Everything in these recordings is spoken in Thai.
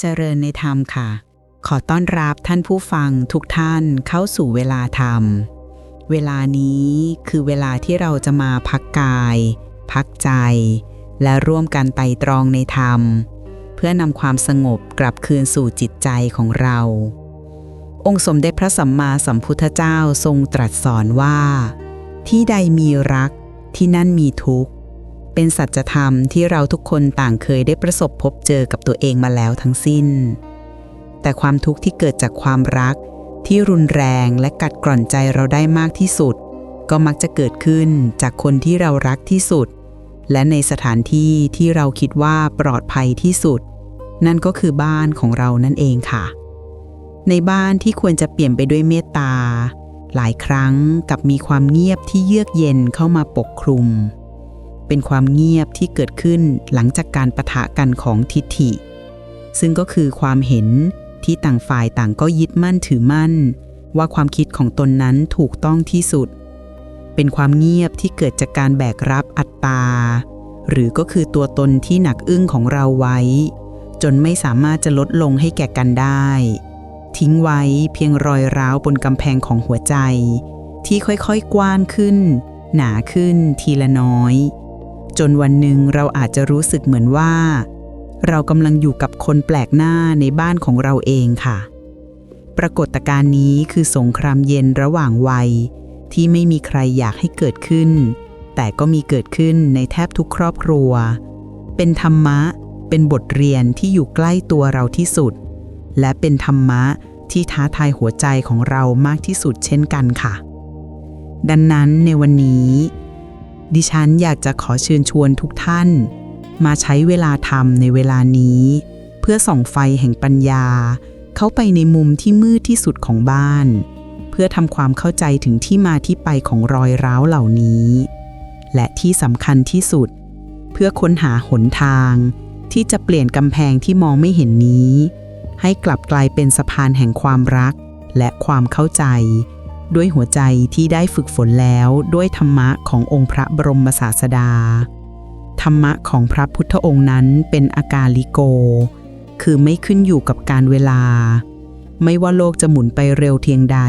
เจริญในธรรมค่ะ ขอต้อนรับท่านผู้ฟังทุกท่านเข้าสู่เวลาธรรม เวลานี้คือเวลาที่เราจะมาพักกาย พักใจ และร่วมกันไต่ตรองในธรรม เพื่อนำความสงบกลับคืนสู่จิตใจของเรา องค์สมเด็จพระสัมมาสัมพุทธเจ้าทรงตรัสสอนว่า ที่ใดมีรักที่นั่นมีทุกข์ เป็นสัจธรรมที่เราทุกคนต่างเคยได้ประสบพบเจอกับตัวเองมาแล้วทั้งสิ้น แต่ความทุกข์ที่เกิดจากความรักที่รุนแรงและกัดกร่อนใจเราได้มากที่สุด ก็มักจะเกิดขึ้นจากคนที่เรารักที่สุด และในสถานที่ที่เราคิดว่าปลอดภัยที่สุด นั่นก็คือบ้านของเรานั่นเองค่ะ ในบ้านที่ควรจะเปลี่ยนไปด้วยเมตตา หลายครั้งกับมีความเงียบที่เยือกเย็นเข้ามาปกคลุม เป็นความเงียบที่เกิดขึ้นหลังจากการประทะกันของทิฏฐิ ซึ่งก็คือความเห็นที่ต่างฝ่ายต่างก็ยึดมั่นถือมั่น ว่าความคิดของตนนั้นถูกต้องที่สุด เป็นความเงียบที่เกิดจากการแบกรับอัตตา หรือก็คือตัวตนที่หนักอึ้งของเราไว้ จนไม่สามารถจะลดลงให้แก่กันได้ ทิ้งไว้เพียงรอยร้าวบนกำแพงของหัวใจ ที่ค่อยๆกว้านขึ้น หนาขึ้นทีละน้อย จนวันหนึ่งเราอาจจะรู้สึกเหมือนว่า เรากำลังอยู่กับคนแปลกหน้าในบ้านของเราเองค่ะ ปรากฏการณ์นี้คือสงครามเย็นระหว่างวัย ที่ไม่มีใครอยากให้เกิดขึ้น แต่ก็มีเกิดขึ้นในแทบทุกครอบครัว เป็นธรรมะ เป็นบทเรียนที่อยู่ใกล้ตัวเราที่สุด และเป็นธรรมะที่ท้าทายหัวใจของเรามากที่สุดเช่นกันค่ะ ดังนั้นในวันนี้ ดิฉันอยากจะขอเชิญชวนทุกท่าน มาใช้เวลาทำในเวลานี้ เพื่อส่องไฟแห่งปัญญา เข้าไปในมุมที่มืดที่สุดของบ้าน เพื่อทำความเข้าใจถึงที่มาที่ไปของรอยร้าวเหล่านี้ และที่สำคัญที่สุด เพื่อค้นหาหนทาง ที่จะเปลี่ยนกำแพงที่มองไม่เห็นนี้ ให้กลับกลายเป็นสะพานแห่งความรัก และความเข้าใจ ด้วยหัวใจที่ได้ฝึกฝนแล้วด้วยธรรมะขององค์พระบรมศาสดา ธรรมะของพระพุทธองค์นั้นเป็นอากาลิโก คือไม่ขึ้นอยู่กับการเวลา ไม่ว่าโลกจะหมุนไปเร็วเทียงใด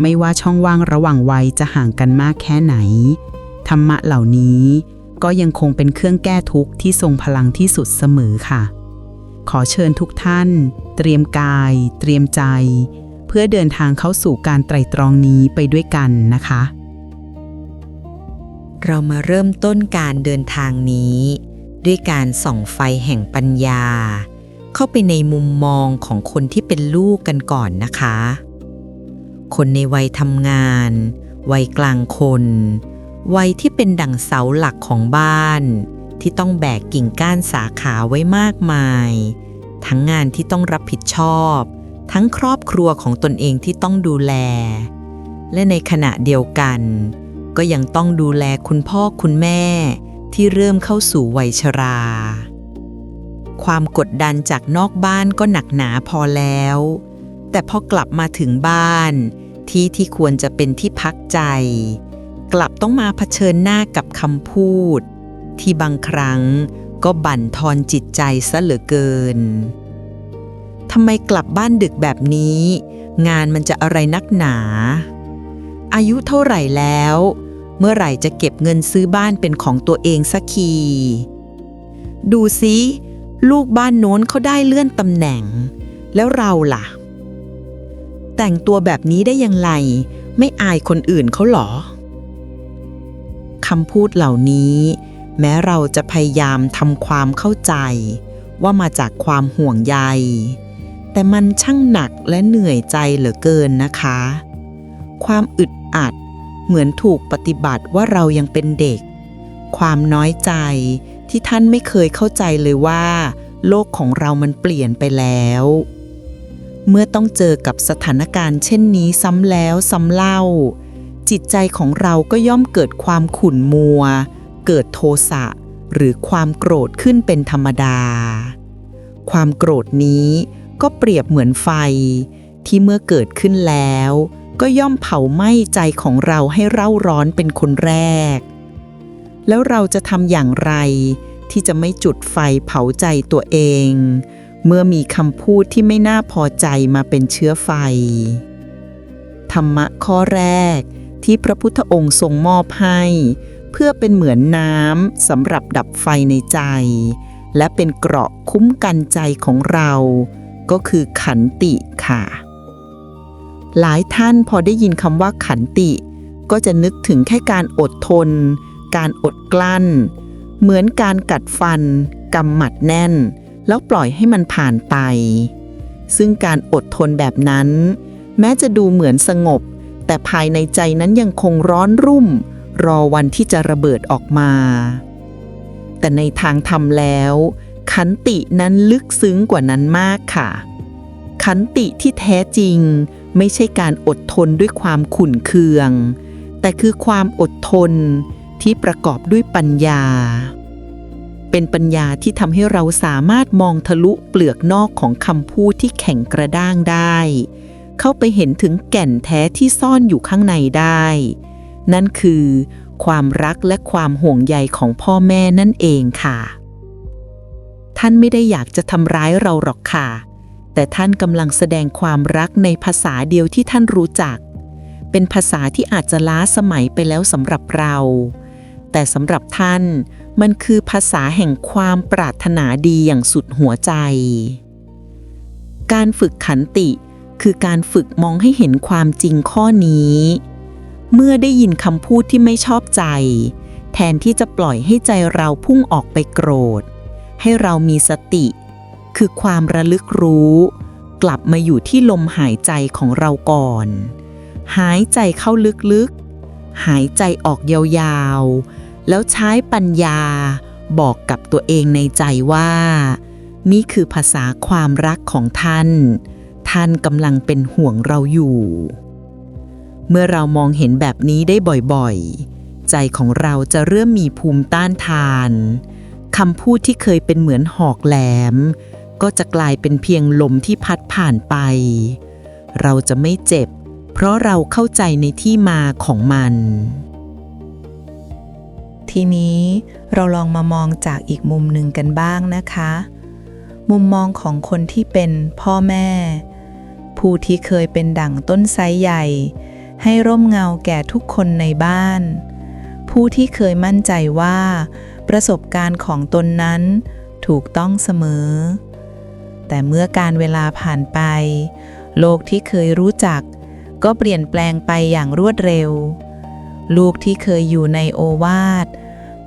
ไม่ว่าช่องว่างระหว่างวัยจะห่างกันมากแค่ไหน ธรรมะเหล่านี้ก็ยังคงเป็นเครื่องแก้ทุกข์ที่ทรงพลังที่สุดเสมอค่ะ ขอเชิญทุกท่าน เตรียมกาย เตรียมใจ พื่อเดินทางเข้าสู่การไตรตรองนี้ไปด้วยกันนะคะ เรามาเริ่มต้นการเดินทางนี้ ด้วยการส่องไฟแห่งปัญญา เข้าไปในมุมมองของคนที่เป็นลูกกันก่อนนะคะ คนในวัยทำงาน วัยกลางคน วัยที่เป็นดั่งเสาหลักของบ้าน ที่ต้องแบกกิ่งก้านสาขาไว้มากมาย ทั้งงานที่ต้องรับผิดชอบ ทั้งครอบครัวของตนเองที่ต้องดูแล และในขณะเดียวกัน ก็ยังต้องดูแลคุณพ่อคุณแม่ ที่เริ่มเข้าสู่วัยชรา ความกดดันจากนอกบ้านก็หนักหนาพอแล้ว แต่พอกลับมาถึงบ้าน ที่ที่ควรจะเป็นที่พักใจ กลับต้องมาเผชิญหน้ากับคำพูด ที่บางครั้งก็บั่นทอนจิตใจซะเหลือเกิน ทำไมกลับบ้านดึกแบบนี้ งานมันจะอะไรนักหนา อายุเท่าไหร่แล้ว เมื่อไหร่จะเก็บเงินซื้อบ้านเป็นของตัวเองสักทีดูสิลูกบ้านโน้นเขาได้เลื่อนตำแหน่ง แล้วเราล่ะ แต่งตัวแบบนี้ได้ยังไงไม่อายคนอื่นเขาหรอคำพูดเหล่านี้ แม้เราจะพยายามทำความเข้าใจ ว่ามาจากความห่วงใย แต่มันช่างหนักและเหนื่อยใจเหลือเกินนะคะ ความอึดอัดเหมือนถูกปฏิบัติว่าเรายังเป็นเด็ก ความน้อยใจที่ท่านไม่เคยเข้าใจเลยว่า โลกของเรามันเปลี่ยนไปแล้ว เมื่อต้องเจอกับสถานการณ์เช่นนี้ซ้ำแล้วซ้ำเล่า จิตใจของเราก็ย่อมเกิดความขุ่นมัว เกิดโทสะหรือความโกรธขึ้นเป็นธรรมดา ความโกรธนี้ ก็เปรียบเหมือนไฟ ที่เมื่อเกิดขึ้นแล้ว ก็ย่อมเผาไหม้ใจของเราให้เร่าร้อนเป็นคนแรก แล้วเราจะทำอย่างไร ที่จะไม่จุดไฟเผาใจตัวเอง เมื่อมีคำพูดที่ไม่น่าพอใจมาเป็นเชื้อไฟ ธรรมะข้อแรกที่พระพุทธองค์ทรงมอบให้ เพื่อเป็นเหมือนน้ำสำหรับดับไฟในใจ และเป็นเกราะคุ้มกันใจของเรา ก็คือขันติค่ะ หลายท่านพอได้ยินคำว่าขันติ ก็จะนึกถึงแค่การอดทน การอดกลั้น เหมือนการกัดฟันกำหมัดแน่น แล้วปล่อยให้มันผ่านไป ซึ่งการอดทนแบบนั้น แม้จะดูเหมือนสงบ แต่ภายในใจนั้นยังคงร้อนรุ่ม รอวันที่จะระเบิดออกมา แต่ในทางธรรมแล้ว ขันตินั้นลึกซึ้งกว่านั้นมากค่ะ ขันติที่แท้จริง ไม่ใช่การอดทนด้วยความขุ่นเคือง แต่คือความอดทนที่ประกอบด้วยปัญญา เป็นปัญญาที่ทำให้เราสามารถมองทะลุเปลือกนอกของคำพูดที่แข็งกระด้างได้ เข้าไปเห็นถึงแก่นแท้ที่ซ่อนอยู่ข้างในได้ นั่นคือความรักและความห่วงใยของพ่อแม่นั่นเองค่ะ ท่านไม่ได้อยากจะทำร้ายเราหรอกค่ะ แต่ท่านกำลังแสดงความรักในภาษาเดียวที่ท่านรู้จัก เป็นภาษาที่อาจจะล้าสมัยไปแล้วสำหรับเรา แต่สำหรับท่าน มันคือภาษาแห่งความปรารถนาดีอย่างสุดหัวใจ การฝึกขันติคือการฝึกมองให้เห็นความจริงข้อนี้ เมื่อได้ยินคำพูดที่ไม่ชอบใจ แทนที่จะปล่อยให้ใจเราพุ่งออกไปโกรธ ให้เรามีสติ คือความระลึกรู้ กลับมาอยู่ที่ลมหายใจของเราก่อน หายใจเข้าลึกๆ หายใจออกยาวๆ แล้วใช้ปัญญาบอกกับตัวเองในใจว่า นี่คือภาษาความรักของท่าน ท่านกำลังเป็นห่วงเราอยู่ เมื่อเรามองเห็นแบบนี้ได้บ่อยๆ ใจของเราจะเริ่มมีภูมิต้านทาน คำพูดที่เคยเป็นเหมือนหอกแหลม ก็จะกลายเป็นเพียงลมที่พัดผ่านไป เราจะไม่เจ็บ เพราะเราเข้าใจในที่มาของมัน ทีนี้เราลองมามองจากอีกมุมหนึ่งกันบ้างนะคะ มุมมองของคนที่เป็นพ่อแม่ ผู้ที่เคยเป็นดั่งต้นไทรใหญ่ ให้ร่มเงาแก่ทุกคนในบ้าน ผู้ที่เคยมั่นใจว่า ประสบการณ์ของตนนั้นถูกต้องเสมอ แต่เมื่อการเวลาผ่านไป โลกที่เคยรู้จัก ก็เปลี่ยนแปลงไปอย่างรวดเร็ว ลูกที่เคยอยู่ในโอวาท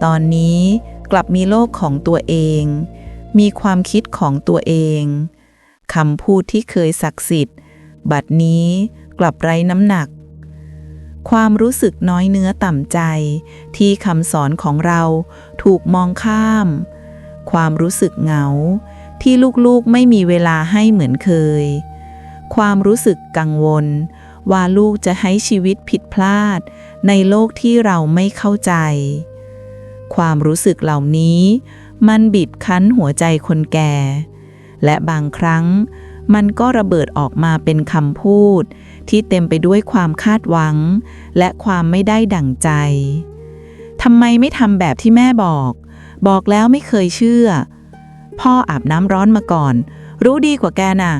ตอนนี้กลับมีโลกของตัวเอง มีความคิดของตัวเองคำพูดที่เคยศักดิ์สิทธิ์ บัดนี้กลับไร้น้ำหนัก ความรู้สึกน้อยเนื้อต่ำใจ ที่คำสอนของเราถูกมองข้าม ความรู้สึกเหงา ที่ลูกๆไม่มีเวลาให้เหมือนเคย ความรู้สึกกังวล ว่าลูกจะให้ชีวิตผิดพลาด ในโลกที่เราไม่เข้าใจ ความรู้สึกเหล่านี้ มันบีบคั้นหัวใจคนแก่ และบางครั้งมันก็ระเบิดออกมาเป็นคำพูด ที่เต็มไปด้วยความคาดหวัง และความไม่ได้ดั่งใจทำไมไม่ทำแบบที่แม่บอก บอกแล้วไม่เคยเชื่อ พ่ออาบน้ำร้อนมาก่อน รู้ดีกว่าแกน่ะ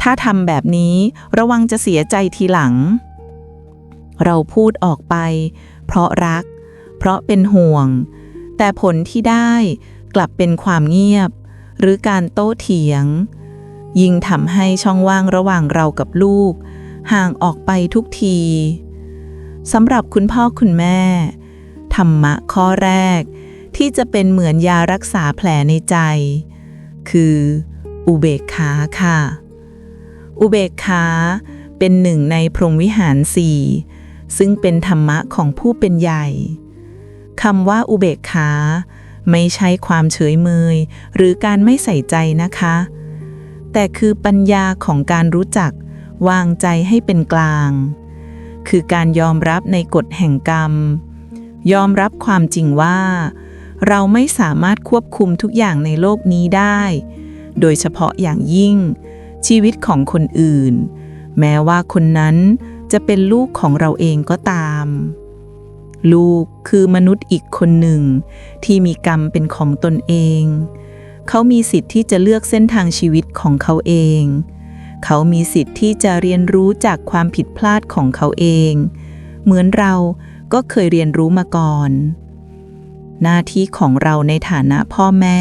ถ้าทำแบบนี้ระวังจะเสียใจทีหลัง เราพูดออกไป เพราะรัก เพราะเป็นห่วง แต่ผลที่ได้กลับเป็นความเงียบ หรือการโต้เถียง ยิ่งทำให้ช่องว่างระหว่างเรากับลูก ห่างออกไปทุกทีสำหรับคุณพ่อคุณแม่ ธรรมะข้อแรก ที่จะเป็นเหมือนยารักษาแผลในใจ คือ อุเบกขาค่ะ อุเบกขาเป็นหนึ่งในพรหมวิหารสี่ซึ่งเป็นธรรมะของผู้เป็นใหญ่คำว่าอุเบกขาไม่ใช่ความเฉยเมย หรือการไม่ใส่ใจนะคะ แต่คือปัญญาของการรู้จัก วางใจให้เป็นกลาง คือการยอมรับในกฎแห่งกรรม ยอมรับความจริงว่า เราไม่สามารถควบคุมทุกอย่างในโลกนี้ได้ โดยเฉพาะอย่างยิ่ง ชีวิตของคนอื่น แม้ว่าคนนั้นจะเป็นลูกของเราเองก็ตาม ลูกคือมนุษย์อีกคนหนึ่ง ที่มีกรรมเป็นของตนเอง เขามีสิทธิ์ที่จะเลือกเส้นทางชีวิตของเขาเอง เขามีสิทธิ์ที่จะเรียนรู้จากความผิดพลาดของเขาเอง เหมือนเราก็เคยเรียนรู้มาก่อน หน้าที่ของเราในฐานะพ่อแม่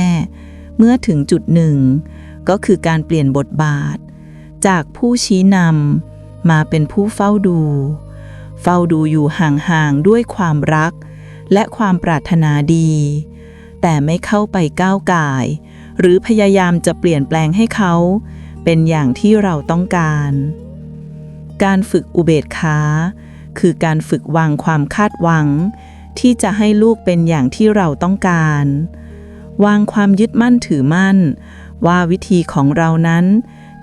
เมื่อถึงจุดหนึ่ง ก็คือการเปลี่ยนบทบาท จากผู้ชี้นำมาเป็นผู้เฝ้าดู เฝ้าดูอยู่ห่างๆด้วยความรัก และความปรารถนาดี แต่ไม่เข้าไปก้าวก่าย หรือพยายามจะเปลี่ยนแปลงให้เขา เป็นอย่างที่เราต้องการ การฝึกอุเบกขาคือการฝึกวางความคาดหวัง ที่จะให้ลูกเป็นอย่างที่เราต้องการ วางความยึดมั่นถือมั่น ว่าวิธีของเรานั้น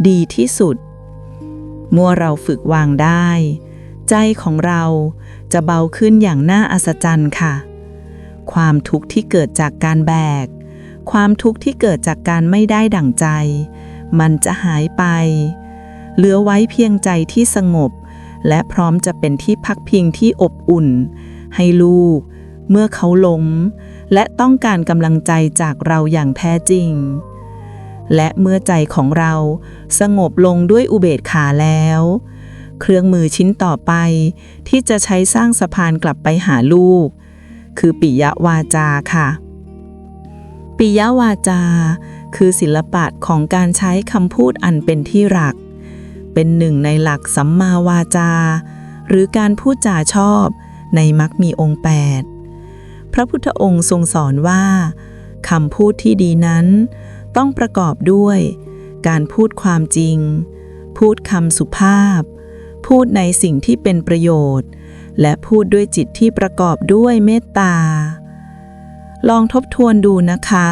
ดีที่สุดเมื่อเราฝึกวางได้ ใจของเราจะเบาขึ้นอย่างน่าอัศจรรย์ค่ะ ความทุกข์ที่เกิดจากการแบก ความทุกข์ที่เกิดจากการไม่ได้ดั่งใจ มันจะหายไป เหลือไว้เพียงใจที่สงบ และพร้อมจะเป็นที่พักพิงที่อบอุ่น ให้ลูก เมื่อเขาล้ม และต้องการกำลังใจจากเราอย่างแท้จริง และเมื่อใจของเราสงบลงด้วยอุเบกขาแล้ว เครื่องมือชิ้นต่อไปที่จะใช้สร้างสะพานกลับไปหาลูก คือปิยวาจาค่ะปิยวาจา คือศิลปะของการใช้คำพูดอันเป็นที่รัก เป็นหนึ่งในหลักสัมมาวาจา หรือการพูดจาชอบในมักมีองค์ 8 พระพุทธองค์ทรงสอนว่าคำพูดที่ดีนั้น ต้องประกอบด้วย การพูดความจริง พูดคำสุภาพ พูดในสิ่งที่เป็นประโยชน์ และพูดด้วยจิตที่ประกอบด้วยเมตตา ลองทบทวนดูนะคะ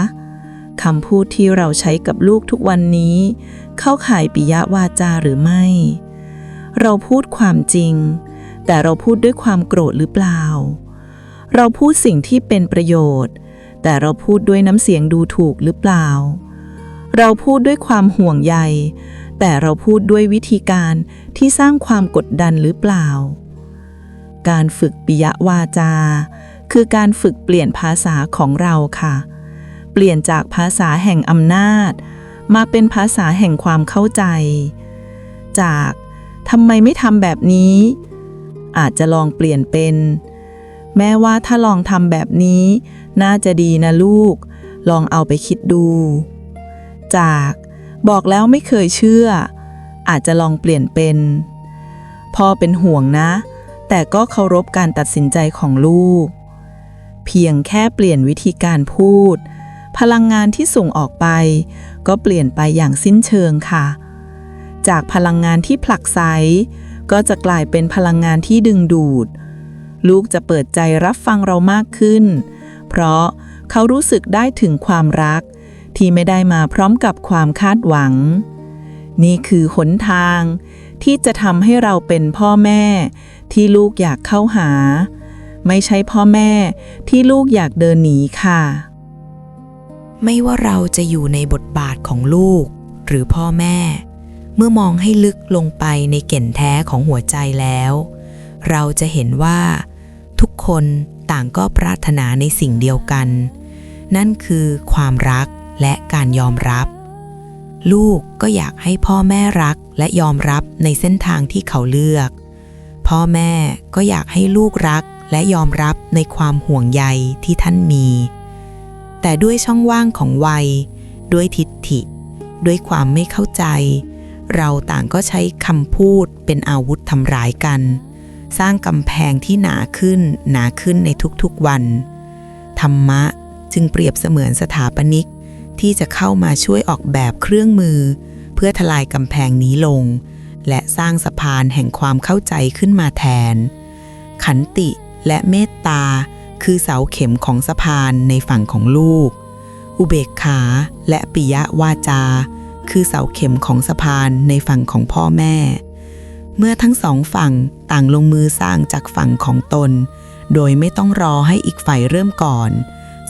คำพูดที่เราใช้กับลูกทุกวันนี้ เข้าข่ายปิยวาจาหรือไม่ เราพูดความจริง แต่เราพูดด้วยความโกรธหรือเปล่า เราพูดสิ่งที่เป็นประโยชน์ แต่เราพูดด้วยน้ำเสียงดูถูกหรือเปล่า เราพูดด้วยความห่วงใย แต่เราพูดด้วยวิธีการที่สร้างความกดดันหรือเปล่า การฝึกปิยวาจา คือการฝึกเปลี่ยนภาษาของเราค่ะ เปลี่ยนจากภาษาแห่งอำนาจ มาเป็นภาษาแห่งความเข้าใจ จากทำไมไม่ทำแบบนี้ อาจจะลองเปลี่ยนเป็น แม้ว่าถ้าลองทำแบบนี้ น่าจะดีนะลูก ลองเอาไปคิดดู จากบอกแล้วไม่เคยเชื่อ อาจจะลองเปลี่ยนเป็น พ่อเป็นห่วงนะ แต่ก็เคารพการตัดสินใจของลูก เพียงแค่เปลี่ยนวิธีการพูด พลังงานที่ส่งออกไป ก็เปลี่ยนไปอย่างสิ้นเชิงค่ะ จากพลังงานที่ผลักไสก็จะกลายเป็นพลังงานที่ดึงดูด ลูกจะเปิดใจรับฟังเรามากขึ้น เพราะเขารู้สึกได้ถึงความรัก ที่ไม่ได้มาพร้อมกับความคาดหวัง นี่คือหนทาง ที่จะทำให้เราเป็นพ่อแม่ ที่ลูกอยากเข้าหา ไม่ใช่พ่อแม่ที่ลูกอยากเดินหนีค่ะ ไม่ว่าเราจะอยู่ในบทบาทของลูก หรือพ่อแม่ เมื่อมองให้ลึกลงไปในเก่นแท้ของหัวใจแล้ว เราจะเห็นว่า ทุกคนต่างก็ปรารถนาในสิ่งเดียวกัน นั่นคือความรักและการยอมรับ ลูกก็อยากให้พ่อแม่รักและยอมรับในเส้นทางที่เขาเลือก พ่อแม่ก็อยากให้ลูกรักและยอมรับในความห่วงใยที่ท่านมี แต่ด้วยช่องว่างของวัย ด้วยทิฏฐิ ด้วยความไม่เข้าใจ เราต่างก็ใช้คำพูดเป็นอาวุธทำร้ายกัน สร้างกำแพงที่หนาขึ้น หนาขึ้นในทุกๆวัน ธรรมะจึงเปรียบเสมือนสถาปนิก ที่จะเข้ามาช่วยออกแบบเครื่องมือ เพื่อทลายกำแพงนี้ลง และสร้างสะพานแห่งความเข้าใจขึ้นมาแทน ขันติและเมตตา คือเสาเข็มของสะพานในฝั่งของลูก อุเบกขาและปิยวาจา คือเสาเข็มของสะพานในฝั่งของพ่อแม่ เมื่อทั้งสองฝั่งต่างลงมือสร้างจากฝั่งของตน โดยไม่ต้องรอให้อีกฝ่ายเริ่มก่อน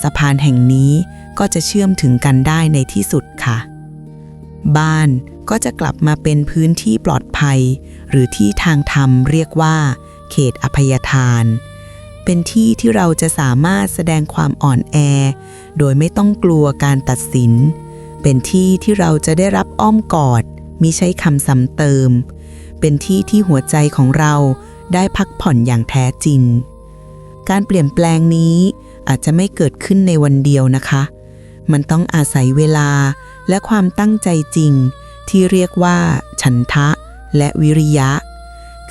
สะพานแห่งนี้ก็จะเชื่อมถึงกันได้ในที่สุดค่ะ บ้านก็จะกลับมาเป็นพื้นที่ปลอดภัย หรือที่ทางธรรมเรียกว่า เขตอภัยทาน เป็นที่ที่เราจะสามารถแสดงความอ่อนแอ โดยไม่ต้องกลัวการตัดสิน เป็นที่ที่เราจะได้รับอ้อมกอดมิใช่คำซ้ำเติม เป็นที่ที่หัวใจของเราได้พักผ่อนอย่างแท้จริง การเปลี่ยนแปลงนี้อาจจะไม่เกิดขึ้นในวันเดียวนะคะ มันต้องอาศัยเวลาและความตั้งใจจริง ที่เรียกว่า ฉันทะและวิริยะ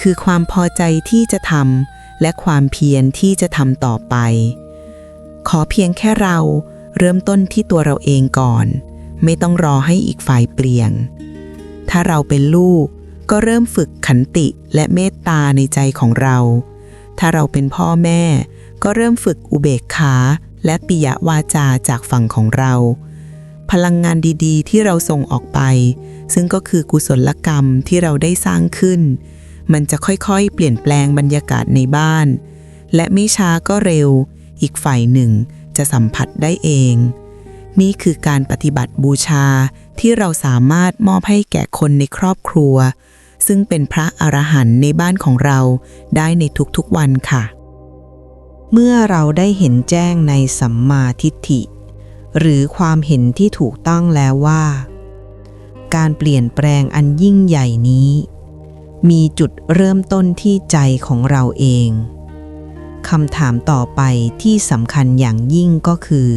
คือความพอใจที่จะทำ และความเพียรที่จะทำต่อไป ขอเพียงแค่เราเริ่มต้นที่ตัวเราเองก่อน ไม่ต้องรอให้อีกฝ่ายเปลี่ยน ถ้าเราเป็นลูกก็เริ่มฝึกขันติและเมตตาในใจของเรา ถ้าเราเป็นพ่อแม่ ก็เริ่มฝึกอุเบกขาและปิยวาจาจากฝั่งของเรา พลังงานดีๆ ที่เราส่งออกไป ซึ่งก็คือกุศลกรรมที่เราได้สร้างขึ้น มันจะค่อยๆ เปลี่ยนแปลงบรรยากาศในบ้าน และไม่ช้าก็เร็ว อีกฝ่ายหนึ่งจะสัมผัสได้เอง นี่คือการปฏิบัติบูชาที่เราสามารถมอบให้แก่คนในครอบครัว ซึ่งเป็นพระอรหันต์ในบ้านของเราได้ในทุกๆวันค่ะ เมื่อเราได้เห็นแจ้งในสัมมาทิฏฐิ หรือความเห็นที่ถูกต้องแล้วว่า การเปลี่ยนแปลงอันยิ่งใหญ่นี้ มีจุดเริ่มต้นที่ใจของเราเองคำถามต่อไปที่สำคัญอย่างยิ่งก็คือ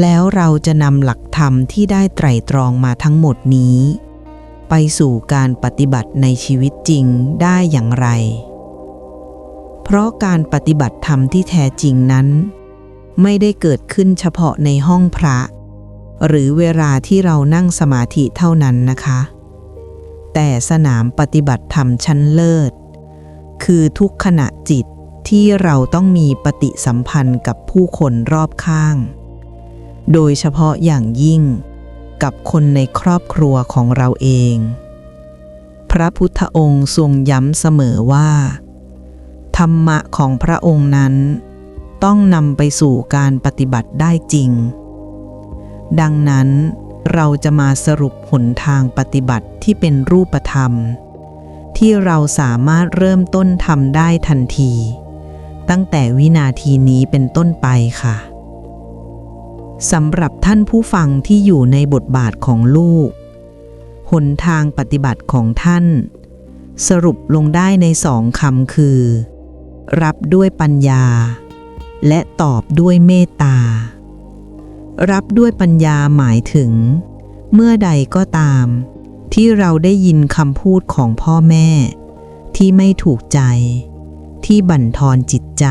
แล้วเราจะนำหลักธรรมที่ได้ไตรตรองมาทั้งหมดนี้ ไปสู่การปฏิบัติในชีวิตจริงได้อย่างไร เพราะการปฏิบัติธรรมที่แท้จริงนั้น ไม่ได้เกิดขึ้นเฉพาะในห้องพระ หรือเวลาที่เรานั่งสมาธิเท่านั้นนะคะ แต่สนามปฏิบัติธรรมชั้นเลิศ คือทุกขณะจิตที่เราต้องมีปฏิสัมพันธ์กับผู้คนรอบข้าง โดยเฉพาะอย่างยิ่งกับคนในครอบครัวของเราเอง พระพุทธองค์ทรงย้ำเสมอว่า ธรรมะของพระองค์นั้น ต้องนำไปสู่การปฏิบัติได้จริง ดังนั้นเราจะมาสรุปหนทางปฏิบัติ ที่เป็นรูปธรรม ที่เราสามารถเริ่มต้นทำได้ทันที ตั้งแต่วินาทีนี้เป็นต้นไปค่ะสำหรับท่านผู้ฟังที่อยู่ในบทบาทของลูก หนทางปฏิบัติของท่าน สรุปลงได้ในสองคำคือ รับด้วยปัญญา และตอบด้วยเมตตา รับด้วยปัญญาหมายถึง เมื่อใดก็ตาม ที่เราได้ยินคำพูดของพ่อแม่ ที่ไม่ถูกใจ ที่บั่นทอนจิตใจ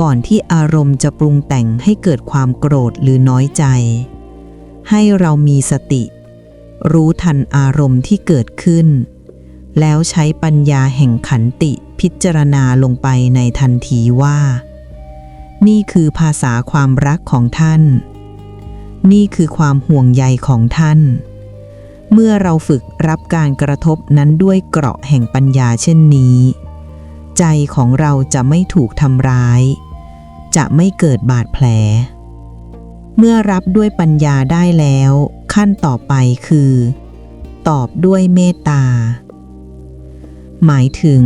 ก่อนที่อารมณ์จะปรุงแต่งให้เกิดความโกรธหรือน้อยใจ ให้เรามีสติ รู้ทันอารมณ์ที่เกิดขึ้น แล้วใช้ปัญญาแห่งขันติพิจารณาลงไปในทันทีว่า นี่คือภาษาความรักของท่าน นี่คือความห่วงใยของท่าน เมื่อเราฝึกรับการกระทบนั้นด้วยเกราะแห่งปัญญาเช่นนี้ ใจของเราจะไม่ถูกทำร้าย จะไม่เกิดบาดแผล เมื่อรับด้วยปัญญาได้แล้ว ขั้นต่อไปคือ ตอบด้วยเมตตา หมายถึง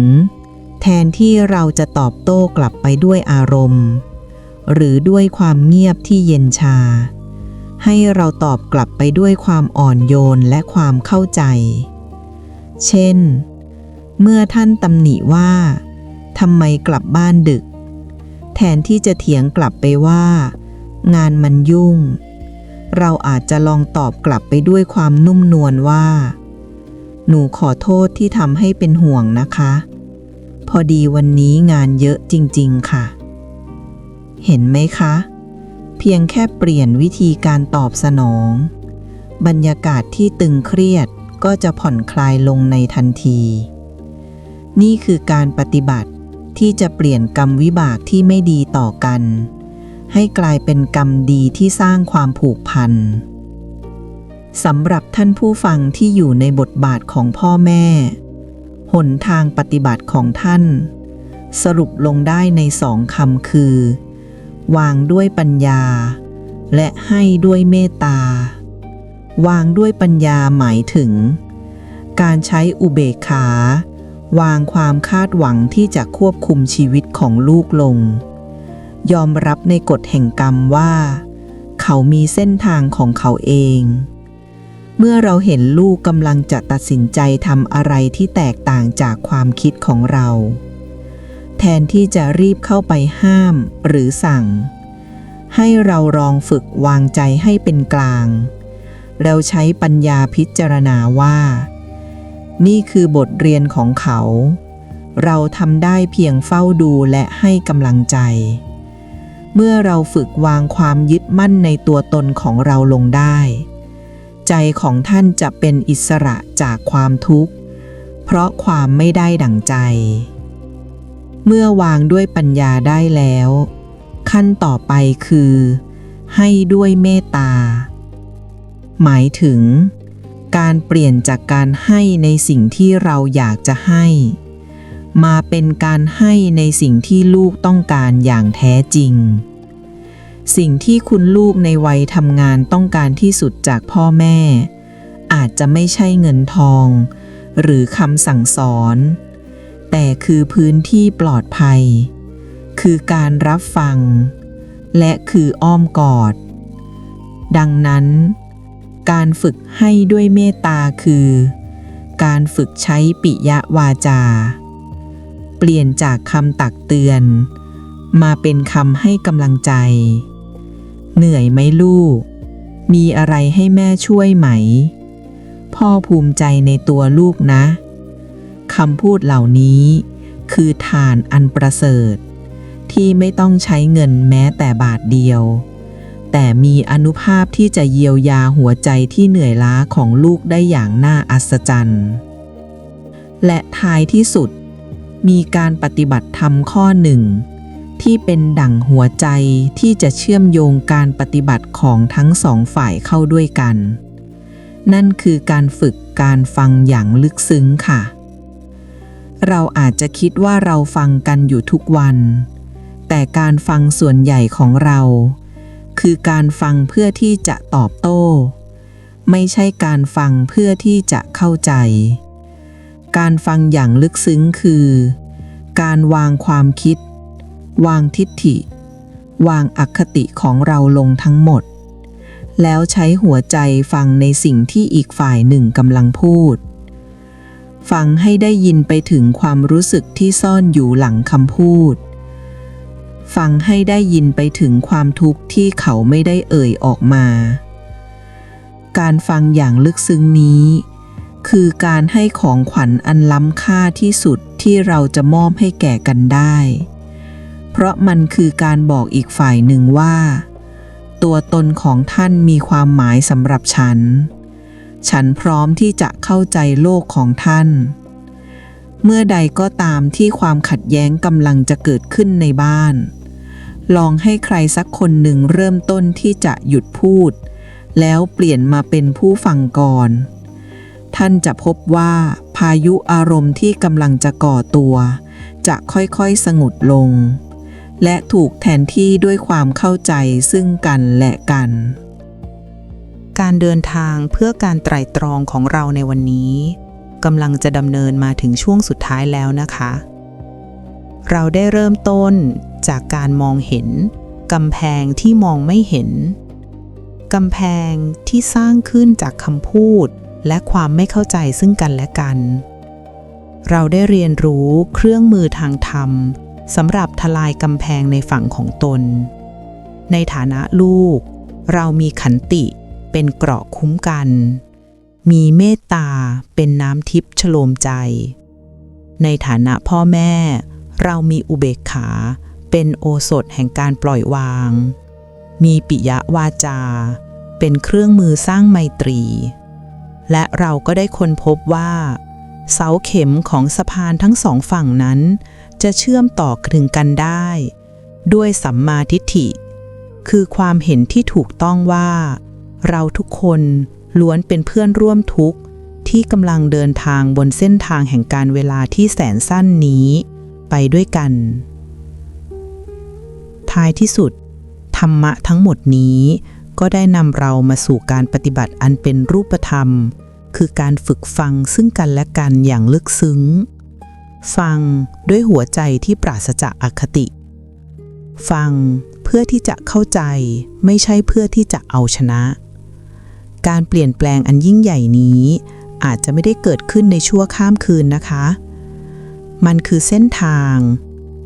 แทนที่เราจะตอบโต้กลับไปด้วยอารมณ์ หรือด้วยความเงียบที่เย็นชา ให้เราตอบกลับไปด้วยความอ่อนโยนและความเข้าใจ เช่น เมื่อท่านตำหนิว่าทำไมกลับบ้านดึก แทนที่จะเถียงกลับไปว่า งานมันยุ่ง เราอาจจะลองตอบกลับไปด้วยความนุ่มนวลว่า หนูขอโทษที่ทำให้เป็นห่วงนะคะ พอดีวันนี้งานเยอะจริง ๆ ค่ะ เห็นไหมคะ เพียงแค่เปลี่ยนวิธีการตอบสนอง บรรยากาศที่ตึงเครียดก็จะผ่อนคลายลงในทันที นี่คือการปฏิบัติที่จะเปลี่ยนกรรมวิบากที่ไม่ดีต่อกัน ให้กลายเป็นกรรมดีที่สร้างความผูกพันสำหรับท่านผู้ฟังที่อยู่ในบทบาทของพ่อแม่ หนทางปฏิบัติของท่าน สรุปลงได้ในสองคำคือ วางด้วยปัญญา และให้ด้วยเมตตา วางด้วยปัญญาหมายถึง การใช้อุเบกขา วางความคาดหวังที่จะควบคุมชีวิตของลูกลง ยอมรับในกฎแห่งกรรมว่า เขามีเส้นทางของเขาเอง เมื่อเราเห็นลูกกำลังจะตัดสินใจทำอะไรที่แตกต่างจากความคิดของเรา นที่จะรีบเข้าไปห้ามหรือสั่ง ให้เราลองฝึกวางใจให้เป็นกลางเราใช้ปัญญาพิจารณาว่า นี่คือบทเรียนของเขา เราทำได้เพียงเฝ้าดูและให้กำลังใจ เมื่อเราฝึกวางความยึดมั่นในตัวตนของเราลงได้ ใจของท่านจะเป็นอิสระจากความทุกข์ เพราะความไม่ได้ดั่งใจ เมื่อวางด้วยปัญญาได้แล้ว ขั้นต่อไปคือ ให้ด้วยเมตตา หมายถึง การเปลี่ยนจากการให้ในสิ่งที่เราอยากจะให้ มาเป็นการให้ในสิ่งที่ลูกต้องการอย่างแท้จริง สิ่งที่คุณลูกในวัยทำงานต้องการที่สุดจากพ่อแม่ อาจจะไม่ใช่เงินทอง หรือคำสั่งสอน แต่คือพื้นที่ปลอดภัย คือการรับฟัง และคืออ้อมกอด ดังนั้น การฝึกให้ด้วยเมตตาคือ การฝึกใช้ปิยวาจา เปลี่ยนจากคำตักเตือน มาเป็นคำให้กำลังใจ เหนื่อยไหมลูก มีอะไรให้แม่ช่วยไหม พ่อภูมิใจในตัวลูกนะ คำพูดเหล่านี้ คือฐานอันประเสริฐ ที่ไม่ต้องใช้เงินแม้แต่บาทเดียว แต่มีอนุภาพที่จะเยียวยาหัวใจที่เหนื่อยล้าของลูกได้อย่างน่าอัศจรรย์ และท้ายที่สุด มีการปฏิบัติธรรมข้อหนึ่งที่เป็นดั่งหัวใจที่จะเชื่อมโยงการปฏิบัติของทั้งสองฝ่ายเข้าด้วยกัน นั่นคือการฝึกการฟังอย่างลึกซึ้งค่ะ เราอาจจะคิดว่าเราฟังกันอยู่ทุกวัน แต่การฟังส่วนใหญ่ของเรา คือการฟังเพื่อที่จะตอบโต้ ไม่ใช่การฟังเพื่อที่จะเข้าใจ การฟังอย่างลึกซึ้งคือ การวางความคิด วางทิฏฐิ วางอคติของเราลงทั้งหมด แล้วใช้หัวใจฟังในสิ่งที่อีกฝ่ายหนึ่งกำลังพูด ฟังให้ได้ยินไปถึงความรู้สึกที่ซ่อนอยู่หลังคำพูด ฟังให้ได้ยินไปถึงความทุกข์ที่เขาไม่ได้เอ่ยออกมา การฟังอย่างลึกซึ้งนี้ คือการให้ของขวัญอันล้ำค่าที่สุดที่เราจะมอบให้แก่กันได้ เพราะมันคือการบอกอีกฝ่ายหนึ่งว่า ตัวตนของท่านมีความหมายสำหรับฉัน ฉันพร้อมที่จะเข้าใจโลกของท่าน เมื่อใดก็ตามที่ความขัดแย้งกำลังจะเกิดขึ้นในบ้าน ลองให้ใครสักคนหนึ่งเริ่มต้นที่จะหยุดพูด แล้วเปลี่ยนมาเป็นผู้ฟังก่อน ท่านจะพบว่าพายุอารมณ์ที่กำลังจะก่อตัว จะค่อยๆสงบลง และถูกแทนที่ด้วยความเข้าใจซึ่งกันและกัน การเดินทางเพื่อการไตร่ตรองของเราในวันนี้กำลังจะดำเนินมาถึงช่วงสุดท้ายแล้วนะคะ เราได้เริ่มต้นจากการมองเห็นกำแพงที่มองไม่เห็นกำแพงที่สร้างขึ้นจากคำพูด และความไม่เข้าใจซึ่งกันและกัน เราได้เรียนรู้เครื่องมือทางธรรมสำหรับทลายกำแพงในฝั่งของตน ในฐานะลูก เรามีขันติ เป็นเกราะคุ้มกัน มีเมตตาเป็นน้ำทิพย์ชโลมใจ ในฐานะพ่อแม่ เรามีอุเบกขา เป็นโอสถแห่งการปล่อยวาง มีปิยวาจา เป็นเครื่องมือสร้างไมตรี และเราก็ได้ค้นพบว่า เสาเข็มของสะพานทั้งสองฝั่งนั้น จะเชื่อมต่อถึงกันได้ ด้วยสัมมาทิฏฐิ คือความเห็นที่ถูกต้องว่า เราทุกคนล้วนเป็นเพื่อนร่วมทุกข์ที่กำลังเดินทางบนเส้นทางแห่งการเวลาที่แสนสั้นนี้ไปด้วยกัน ท้ายที่สุด ธรรมะทั้งหมดนี้ก็ได้นำเรามาสู่การปฏิบัติอันเป็นรูปธรรม คือการฝึกฟังซึ่งกันและกันอย่างลึกซึ้ง ฟังด้วยหัวใจที่ปราศจากอคติ ฟังเเพื่อที่จะเข้าใจไม่ใช่เพื่อที่จะเอาชนะ การเปลี่ยนแปลงอันยิ่งใหญ่นี้ อาจจะไม่ได้เกิดขึ้นในชั่วข้ามคืนนะคะ มันคือเส้นทาง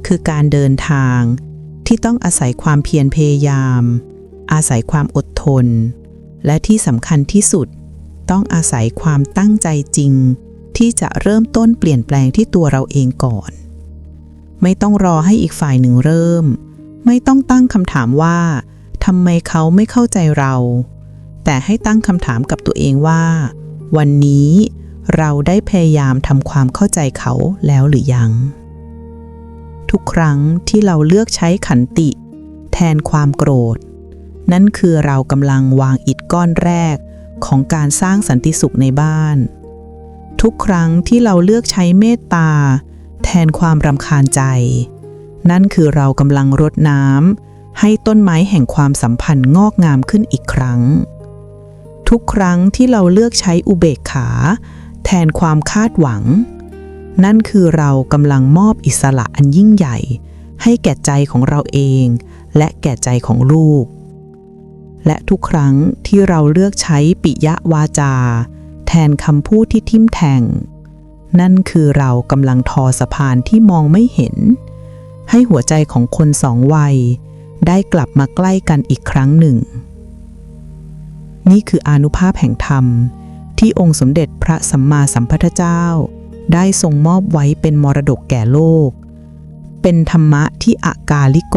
คือการเดินทางที่ต้องอาศัยความเพียรพยายาม อาศัยความอดทน และที่สำคัญที่สุด ต้องอาศัยความตั้งใจจริง ที่จะเริ่มต้นเปลี่ยนแปลงที่ตัวเราเองก่อน ไม่ต้องรอให้อีกฝ่ายหนึ่งเริ่ม ไม่ต้องตั้งคำถามว่าทำไมเขาไม่เข้าใจเรา แต่ให้ตั้งคำถามกับตัวเองว่า วันนี้เราได้พยายามทำความเข้าใจเขาแล้วหรือยัง ทุกครั้งที่เราเลือกใช้ขันติ แทนความโกรธ นั่นคือเรากำลังวางอิฐก้อนแรกของการสร้างสันติสุขในบ้าน ทุกครั้งที่เราเลือกใช้เมตตา แทนความรำคาญใจ นั่นคือเรากำลังรดน้ำให้ต้นไม้แห่งความสัมพันธ์งอกงามขึ้นอีกครั้ง ทุกครั้งที่เราเลือกใช้อุเบกขา แทนความคาดหวัง นั่นคือเรากำลังมอบอิสระอันยิ่งใหญ่ ให้แก่ใจของเราเอง และแก่ใจของลูก และทุกครั้งที่เราเลือกใช้ปิยวาจา แทนคำพูดที่ทิมแทง นั่นคือเรากำลังทอสะพานที่มองไม่เห็น ให้หัวใจของคนสองวัย ได้กลับมาใกล้กันอีกครั้งหนึ่ง นี่คืออนุภาพแห่งธรรม ที่องค์สมเด็จพระสัมมาสัมพุทธเจ้า ได้ทรงมอบไว้เป็นมรดกแก่โลก เป็นธรรมะที่อากาลิโก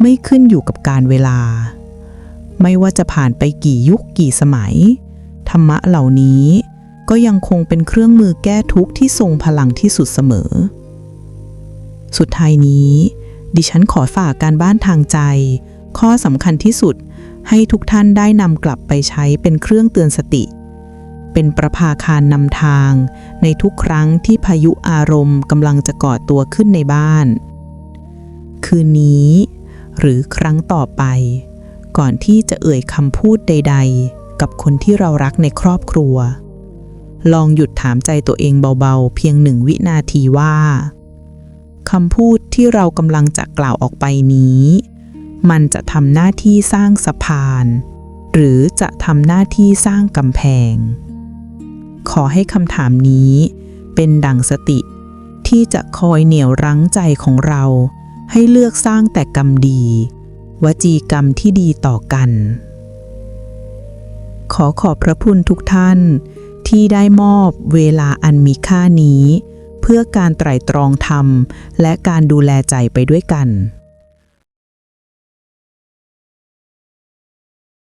ไม่ขึ้นอยู่กับการเวลา ไม่ว่าจะผ่านไปกี่ยุคกี่สมัย ธรรมะเหล่านี้ก็ยังคงเป็นเครื่องมือแก้ทุกข์ที่ทรงพลังที่สุดเสมอ สุดท้ายนี้ ดิฉันขอฝากการบ้านทางใจ ข้อสำคัญที่สุด ให้ทุกท่านได้นำกลับไปใช้เป็นเครื่องเตือนสติ เป็นประภาคารนำทาง ในทุกครั้งที่พายุอารมณ์กำลังจะก่อตัวขึ้นในบ้าน คืนนี้ หรือครั้งต่อไป ก่อนที่จะเอ่ยคำพูดใด ๆ กับคนที่เรารักในครอบครัว ลองหยุดถามใจตัวเองเบาๆ เพียงหนึ่งวินาทีว่าคำพูดที่เรากำลังจะกล่าวออกไปนี้ มันจะทำหน้าที่สร้างสะพาน หรือจะทำหน้าที่สร้างกำแพง ขอให้คำถามนี้ เป็นดังสติ ที่จะคอยเหนี่ยวรั้งใจของเรา ให้เลือกสร้างแต่กรรมดี วจีกรรมที่ดีต่อกัน ขอขอบพระคุณทุกท่าน ที่ได้มอบเวลาอันมีค่านี้ เพื่อการไตร่ตรองธรรม และการดูแลใจไปด้วยกัน